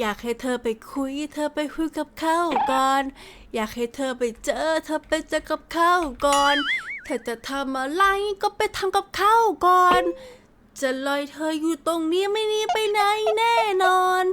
อยากให้เธอไปคุย เธอไปคุยกับเขาก่อน อยากให้เธอไปเจอ เธอไปเจอกับเขาก่อน เธอจะทำอะไรก็ไปทำกับเขาก่อน จะลอยเธออยู่ตรงนี้ไม่หนีไปไหนแน่นอน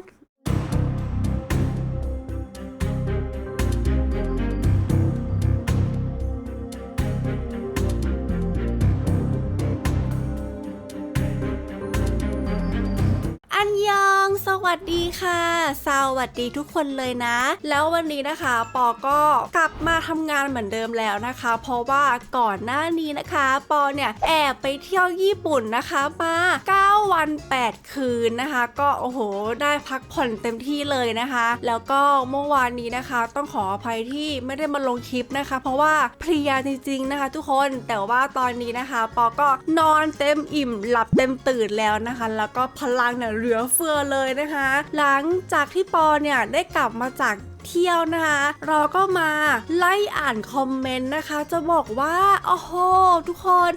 วัสดีค่ะ สวัสดีทุกคนเลยนะ แล้ววันนี้นะคะปอก็กลับมาทำงานเหมือนเดิมแล้วนะคะ เพราะว่าก่อนหน้านี้นะคะ ปอเนี่ยแอบไปเที่ยวญี่ปุ่นนะคะมา9วัน 8 คืนนะคะ ก็โอ้โหได้พักผ่อนเต็มที่เลยนะคะ แล้วก็เมื่อวานนี้นะคะ ต้องขออภัยที่ไม่ได้มาลงคลิปนะคะ เพราะว่าเพลียจริงๆนะคะ ทุกคนแต่ว่าตอนนี้นะคะ ปอก็นอนเต็มอิ่มหลับเต็มตื่นแล้วนะคะ แล้วก็พลังเนี่ยเหลือเฟือเลยนะคะ หลังจากที่ปอเนี่ยได้กลับมาจาก เที่ยวนะคะ เราก็มาไล่อ่านคอมเมนต์นะคะ จะบอกว่าโอ้โหทุกคน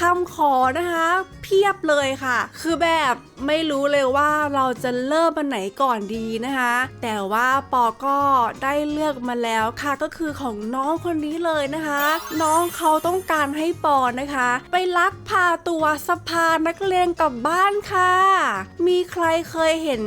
คำขอนะคะ เพียบเลยค่ะ คือแบบไม่รู้เลยว่าเราจะเริ่มมันไหนก่อนดีนะคะ แต่ว่าปอก็ได้เลือกมาแล้วค่ะ ก็คือของน้องคนนี้เลยนะคะ น้องเขาต้องการให้ปอนะคะ ไปลักพาตัวสภานักเรียนกลับบ้านค่ะ มีใครเคยเห็น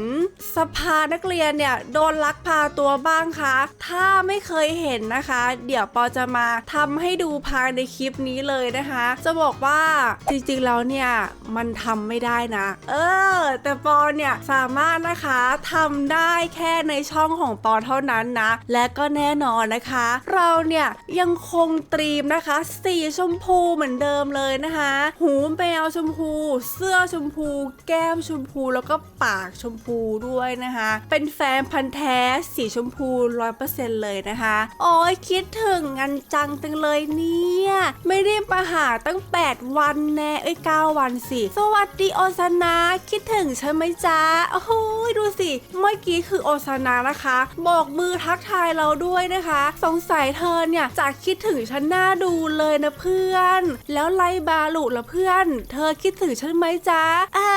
สภานักเรียนเนี่ยโดนลักพาตัวบ้างคะ ถ้าไม่เคยเห็นนะคะ เดี๋ยวปอจะมาทำให้ดูภายในคลิปนี้เลยนะคะ จะบอกว่าจริงๆแล้วเนี่ยมันทำไม่ได้นะ เออ แต่ปอเนี่ยสามารถนะคะทำได้แค่ในช่องของปอเท่านั้นนะ และก็แน่นอนนะคะ เราเนี่ยยังคงตรีมนะคะ สีชมพูเหมือนเดิมเลยนะคะ หูแมวชมพู เสื้อชมพู แก้มชมพูแล้วก็ปากชมพูด้วยนะคะ เป็นแฟนพันธ์แท้สีชมพูพูร้อยเปอร์เซ็นต์เลยนะคะ โอ้ยคิดถึงงันจังจังเลยเนี่ย ไม่ได้มาหาตั้ง 8 วันแน่เอ้ย9วันสิ สวัสดีโอซานาคิดถึงใช่ไหมจ๊ะโอ้โหดูสิ เมื่อกี้คือโอซานานะคะบอกมือทักทายเราด้วยนะคะ สงสัยเธอเนี่ยจะคิดถึงฉันหน้าดูเลยนะเพื่อน แล้วไลบาลุละเพื่อน เธอคิดถึงฉันไหมจ๊ะอ่า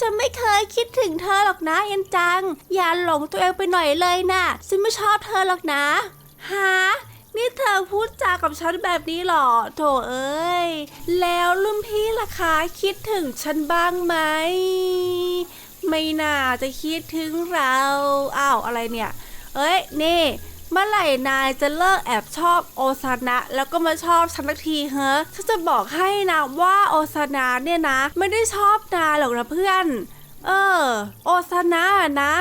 ฉันไม่เคยคิดถึงเธอหรอกนะเอ็นจัง อย่าหลงตัวเองไปหน่อยเลยนะฉันไม่ชอบเธอหรอกนะฮะนี่เธอพูดจากับฉันแบบนี้หรอ โถเอ้ย แล้วรุ่นพี่ล่ะคะคิดถึงฉันบ้างไหม ไม่น่าจะคิดถึงเรา อ้าว อะไรเนี่ย เอ้ย นี่ เมื่อไหร่นายจะเลิกแอบชอบโอซานะ แล้วก็มาชอบฉันสักทีเฮ้ฉันจะบอกให้นะว่าโอซานะเนี่ยนะ ไม่ได้ชอบนายหรอกนะเพื่อน เออ โอซานะนะ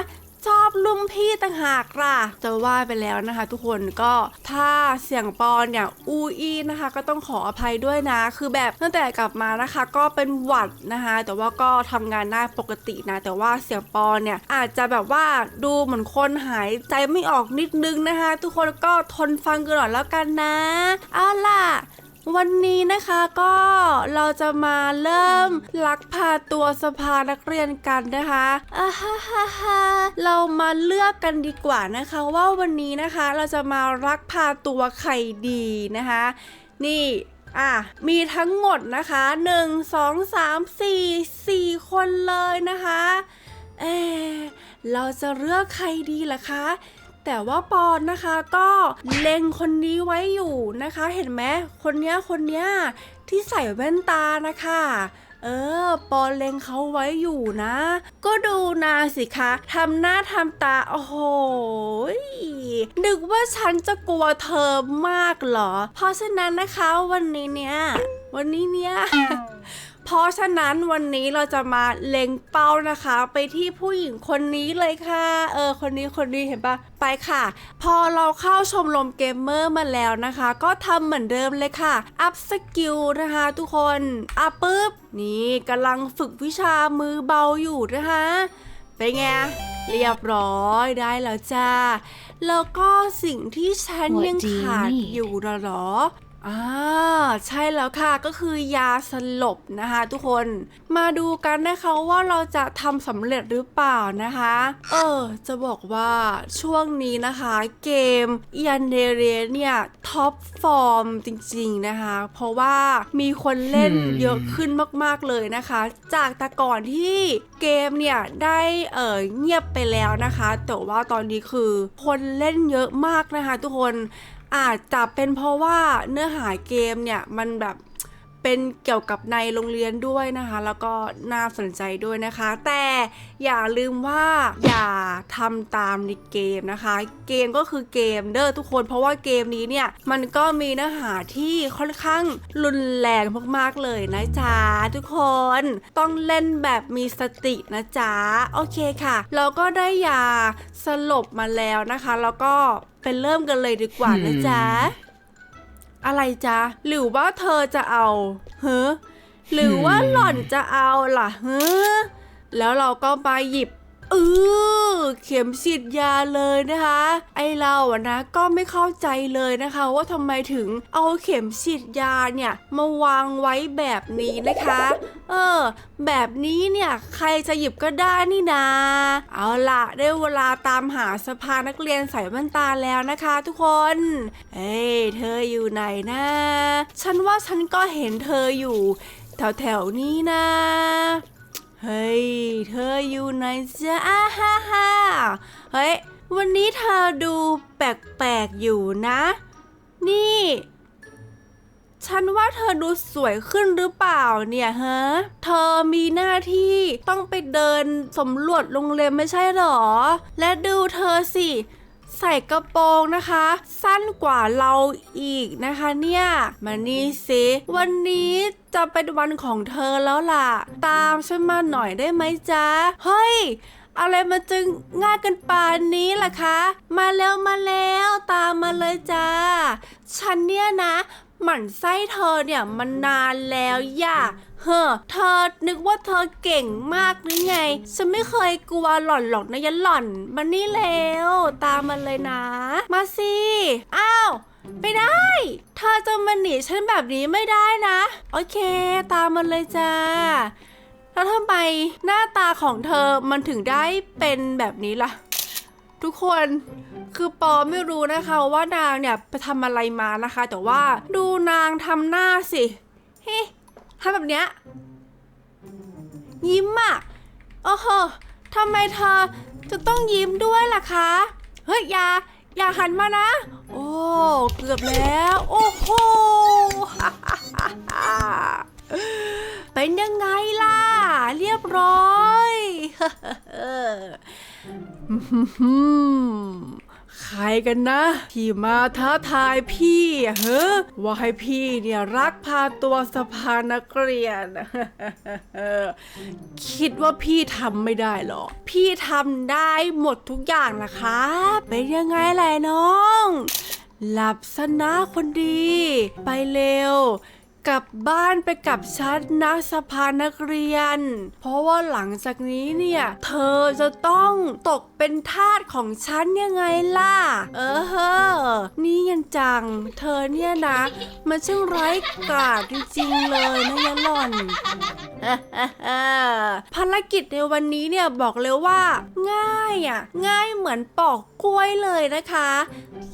ชอบลุ่มพี่ต่างหากล่ะจะว่าไปแล้วนะคะ ทุกคนก็ถ้าเสียงปอนเนี่ยอูอีนะคะ ก็ต้องขออภัยด้วยนะ คือแบบตั้งแต่กลับมานะคะ ก็เป็นหวัดนะคะ แต่ว่าก็ทำงานได้ปกตินะ แต่ว่าเสียงปอนเนี่ยอาจจะแบบว่าดูเหมือนคนหายใจไม่ออกนิดนึงนะคะ ทุกคนก็ทนฟังกันหน่อยแล้วกันนะ เอาล่ะ วันนี้นะคะก็เราจะมาเริ่มลักพาตัวสภานักเรียนกันนะคะอ่าฮ่าฮ่าฮ่าเรามาเลือกกันดีกว่านะคะว่าวันนี้นะคะเราจะมาลักพาตัวใครดีนะคะ นี่อะมีทั้งหมดนะคะ 1 2 3 4 4 คนเลยนะคะ เอเราจะเลือกใครดีล่ะคะ แต่ว่าปอนนะคะก็เล็งคนนี้ไว้อยู่นะคะ เห็นไหมคนเนี้ยคนเนี้ยที่ใส่แว่นตานะคะเออ ปอนเล็งเขาไว้อยู่นะ ก็ดูนาสิคะ ทำหน้าทำตา โอ้โห นึกว่าฉันจะกลัวเธอมากเหรอ เพราะฉะนั้นนะคะวันนี้เนี่ย วันนี้เนี่ย เพราะฉะนั้นวันนี้เราจะมาเล็งเป้านะคะ ไปที่ผู้หญิงคนนี้เลยค่ะ เออ คนนี้คนนี้เห็นปะไปค่ะ พอเราเข้าชมรมเกมเมอร์มาแล้วนะคะ ก็ทำเหมือนเดิมเลยค่ะ อัพสกิลนะคะทุกคนอัพปุ๊บ นี่กำลังฝึกวิชามือเบาอยู่นะคะเป็นไงเรียบร้อยได้แล้วจ้า แล้วก็สิ่งที่ฉัน What ยัง do you ขาด need? อยู่น่ะเหรอ อ่าใช่แล้วค่ะก็คือยาสลบนะคะทุกคนมาดูกันนะคะว่าเราจะทำสำเร็จหรือเปล่านะคะ เออ จะบอกว่าช่วงนี้นะคะเกมยันเดเรเนี่ยท็อปฟอร์มจริงๆนะคะ เพราะว่ามีคนเล่น Hmm. เยอะขึ้นมากๆเลยนะคะ จากแต่ก่อนที่เกมเนี่ยได้เออเงียบไปแล้วนะคะ แต่ว่าตอนนี้คือคนเล่นเยอะมากนะคะ ทุกคน อาจจะเป็นเพราะว่าเนื้อหาเกมเนี่ยมันแบบ เป็นเกี่ยวกับในโรงเรียนด้วยนะคะ แล้วก็น่าสนใจด้วยนะคะ แต่อย่าลืมว่าอย่าทำตามในเกมนะคะ เกมก็คือเกมเด้อทุกคนเพราะว่าเกมนี้เนี่ยมันก็มีเนื้อหาที่ค่อนข้างรุนแรงมากๆเลยนะจ๊ะทุกคนต้องเล่นแบบมีสตินะจ๊ะโอเคค่ะ เราก็ได้ยาสลบมาแล้วนะคะ แล้วก็ไปเริ่มกันเลยดีกว่านะจ๊ะ อะไรจ๊ะ หรือว่าเธอจะเอาเฮ้อหรือว่าหล่อนจะเอาล่ะเฮ้อแล้วเราก็ไปหยิบ เออเข็มฉีดยาเลยนะคะ ไอเราอะนะก็ไม่เข้าใจเลยนะคะ ว่าทำไมถึงเอาเข็มฉีดยาเนี่ยมาวางไว้แบบนี้นะคะ เออ แบบนี้เนี่ยใครจะหยิบก็ได้นี่นา เอาละได้เวลาตามหาสภานักเรียนใส่แว่นตาแล้วนะคะ ทุกคนเอ้ยเธออยู่ไหนนะ ฉันว่าฉันก็เห็นเธออยู่ แถวแถวๆนี้นะ เฮ้ย เธออยู่ไหนจ๊ะอ้าฮ่าฮ่าเฮ้ย วันนี้เธอดูแปลกๆอยู่นะ นี่ ฉันว่าเธอดูสวยขึ้นหรือเปล่าเนี่ยฮะ เธอมีหน้าที่ต้องไปเดินสำรวจโรงเรียนไม่ใช่หรอ และดูเธอสิ ใส่กระโปรงนะคะ สั้นกว่าเราอีกนะคะเนี่ย มานี่สิวันนี้จะเป็นวันของเธอแล้วล่ะ ตามฉันมาหน่อยได้ไหมจ๊ะ เฮ้ย อะไรมันจึงง่ายกันป่านนี้ล่ะคะ มาแล้วมาแล้วตามมาเลยจ้า ฉันเนี่ยนะ หมั่นไส้เธอเนี่ยมันนานแล้วอย่าเฮ้อเธอนึกว่าเธอเก่งมากหรือไง ฉันไม่เคยกลัวหล่อนหรอกนะยันหล่อนมานี่แล้วตามมันเลยนะ มาสิ อ้าวไม่ได้ เธอจะมาหนีฉันแบบนี้ไม่ได้นะ โอเค ตามมันเลยจ้า แล้วทำไมหน้าตาของเธอมันถึงได้เป็นแบบนี้ล่ะ ทุกคนคือปอไม่รู้นะคะว่านางเนี่ยไปทำอะไรมานะคะ แต่ว่าดูนางทำหน้าสิเฮ้ทำแบบเนี้ยยิ้มอะโอ้โหทำไมเธอจะต้องยิ้มด้วยล่ะคะ เฮ้ยอย่าอย่าหันมานะ โอ้เกือบแล้ว โอ้โหเป็นยังไงล่ะ เรียบร้อย ใครกันนะ ที่มาท้าทายพี่เฮ้อว่าให้พี่เนี่ยรักพาตัวสภานักเรียน คิดว่าพี่ทำไม่ได้หรอ พี่ทำได้หมดทุกอย่างนะครับ เป็นยังไงแหละน้อง หลับซะนะคนดี ไปเร็ว กลับบ้านไปกับฉันนะสภานักเรียน เพราะว่าหลังจากนี้เนี่ย เธอจะต้องตก เป็นทาสของฉันยังไงล่ะ เออเฮอนี่ยันจัง เธอเนี่ยนะมันช่างไร้กาจจริงๆเลยนะยะหล่อนภารกิจในวันนี้เนี่ยบอกเลยว่า ง่ายอะ ง่ายเหมือนปอกกล้วยเลยนะคะ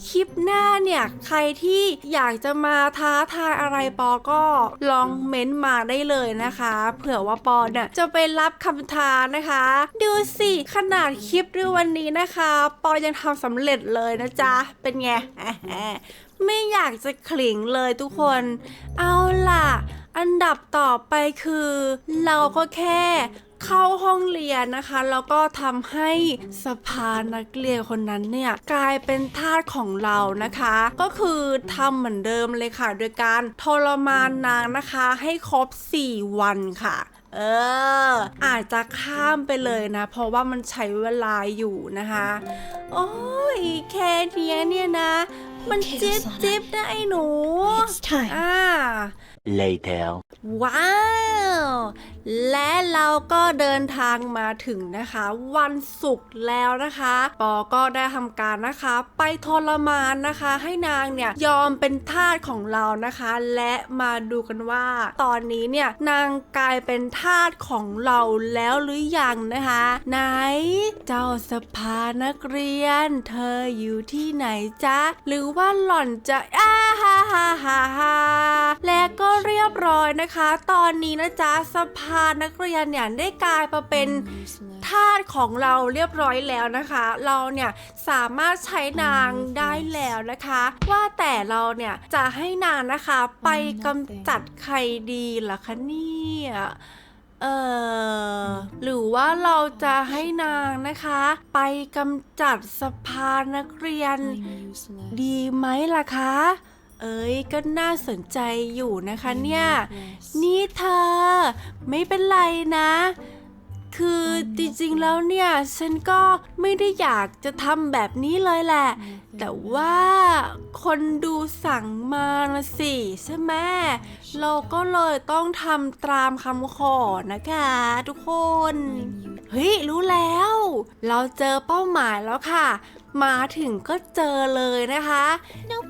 คลิปหน้าเนี่ย ใครที่อยากจะมาท้าทายอะไรปอก็ลองเม้นต์มาได้เลยนะคะ เผื่อว่าปอเนี่ยจะไปรับคำท้านะคะ ดูสิ ขนาดคลิปด้วยวันนี้นะคะ ปอยังทำสำเร็จเลยนะจ๊ะ เป็นไง ไม่อยากจะขลิงเลยทุกคน เอาล่ะ อันดับต่อไปคือ เราก็แค่เข้าห้องเรียนนะคะแล้วก็ทำให้สภานักเรียนคนนั้นเนี่ยกลายเป็นทาสของเรานะคะ ก็คือทำเหมือนเดิมเลยค่ะ โดยการทรมานนางนะคะให้ครบ 4 วันค่ะ เออ อาจจะข้ามไปเลยนะ เพราะว่ามันใช้เวลาอยู่นะคะ โอ้ยแค่เนี้ยเนี่ยนะ มัน Okay, จิ๊บ Rosanna. จิ๊บนะไอ้หนู It's time. อ่า later. ว้าว และเราก็เดินทางมาถึงนะคะ วันศุกร์แล้วนะคะปอก็ได้ทำการนะคะ ไปทรมานนะคะ ให้นางเนี่ยยอมเป็นทาสของเรานะคะ และมาดูกันว่า ตอนนี้เนี่ยนางกลายเป็นทาสของเราแล้วหรือยังนะคะ ไหน เจ้าสภานักเรียน เธออยู่ที่ไหนจ๊ะหรือว่าหล่อนจะอ้าฮ่าฮ่าฮ่าฮ่าและก็เรียบร้อยนะคะ ตอนนี้นะจ๊ะสภานักเรียนเนี่ยได้กลายมาเป็นทาสของเราเรียบร้อยแล้วนะคะ เราเนี่ยสามารถใช้นางได้แล้วนะคะ ว่าแต่เราเนี่ยจะให้นางนะคะไปกำจัดใครดีล่ะคะเนี่ยเออหรือว่าเราจะให้นางนะคะ ไปกำจัดสภานักเรียน ดีไหมล่ะคะ อ้ยก็น่าสนใจอยู่นะคะเนี่ย นี่เธอ ไม่เป็นไรนะ คือจริงๆแล้วเนี่ย ฉันก็ไม่ได้อยากจะทำแบบนี้เลยแหละ แต่ว่าคนดูสั่งมานะสิใช่ไหมเราก็เลยต้องทำตามคำขอนะคะทุกคน เฮ้ย รู้แล้ว เราเจอเป้าหมายแล้วค่ะ มาถึงก็เจอเลยนะคะ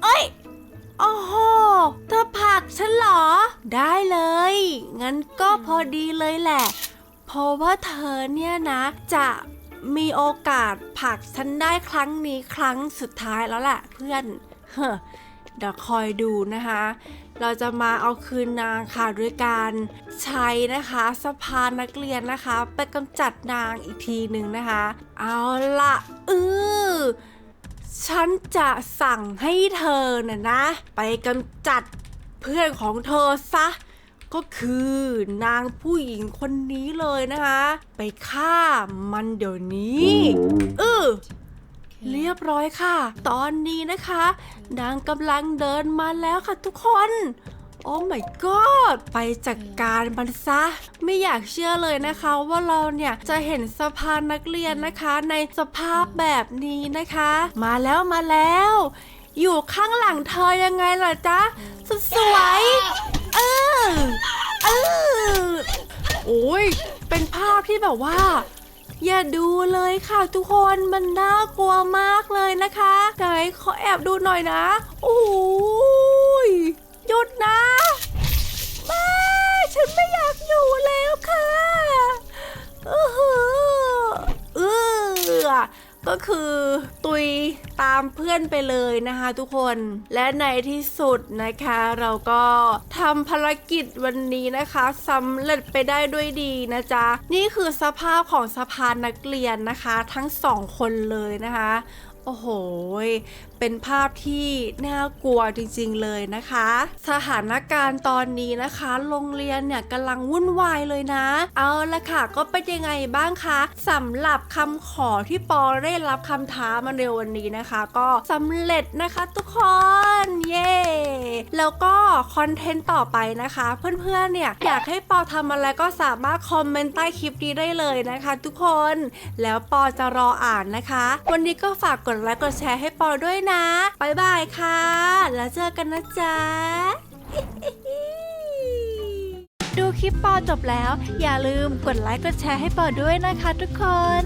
เอ้ย โอ้โห เธอผักฉันเหรอ ได้เลย งั้นก็พอดีเลยแหละ เพราะว่าเธอเนี่ยนะ จะมีโอกาสผักฉันได้ครั้งนี้ครั้งสุดท้ายแล้วแหละเพื่อน เฮ้เดี๋ยวคอยดูนะคะ เราจะมาเอาคืนนางค่ะด้วยการใช้นะคะสภานนักเรียนนะคะ ไปกำจัดนางอีกทีหนึ่งนะคะ เอาละเออ ฉันจะสั่งให้เธอน่ะนะ ไปกำจัดเพื่อนของเธอซะ ก็คือนางผู้หญิงคนนี้เลยนะคะ ไปฆ่ามันเดี๋ยวนี้เออเรียบร้อยค่ะ ตอนนี้นะคะ นางกำลังเดินมาแล้วค่ะทุกคน โอ้ my god ไปจัดการมันซะ ไม่อยากเชื่อเลยนะคะว่าเราเนี่ยจะเห็นสภานนักเรียนนะคะในสภาพแบบนี้นะคะ มาแล้วมาแล้ว อยู่ข้างหลังเธอยังไงล่ะจ๊ะสสวยเออเออโอ้ยเป็นภาพที่แบบว่าอย่าดูเลยค่ะทุกคนมันน่ากลัวมากเลยนะคะไหนขอแอบดูหน่อยนะ โอ้หยุดนะแม่ฉันไม่อยากอยู่แล้วค่ะเออหือเออก็คือตุยตามเพื่ อนไปเลยนะคะทุกคนและในที่สุดนะคะเราก็ทำภารกิจวันนี้นะคะสำเร็จไปได้ด้วยดีนะจ๊ะนี่คือสภาพของสะพานนักเรียนนะคะ ทั้งสองคนเลยนะคะ โอ้โห เป็นภาพที่น่ากลัวจริงๆเลยนะคะ สถานการณ์ตอนนี้นะคะ โรงเรียนเนี่ยกำลังวุ่นวายเลยนะ เอาละค่ะ ก็เป็นยังไงบ้างคะสำหรับคำขอที่ปอได้รับคำท้ามาในวันนี้นะคะ ก็สำเร็จนะคะทุกคน เย้ แล้วก็คอนเทนต์ต่อไปนะคะ เพื่อนๆเนี่ยอยากให้ปอทำอะไรก็สามารถคอมเมนต์ใต้คลิปนี้ได้เลยนะคะ ทุกคน แล้วปอจะรออ่านนะคะ วันนี้ก็ฝากกดดไลค์กดแชร์ให้ปอด้วยนะบายบายค่ะ แล้วเจอกันนะจ๊ะดูคลิปปอจบแล้ว อย่าลืมกดไลค์กดแชร์ให้ปอด้วยนะคะทุกคน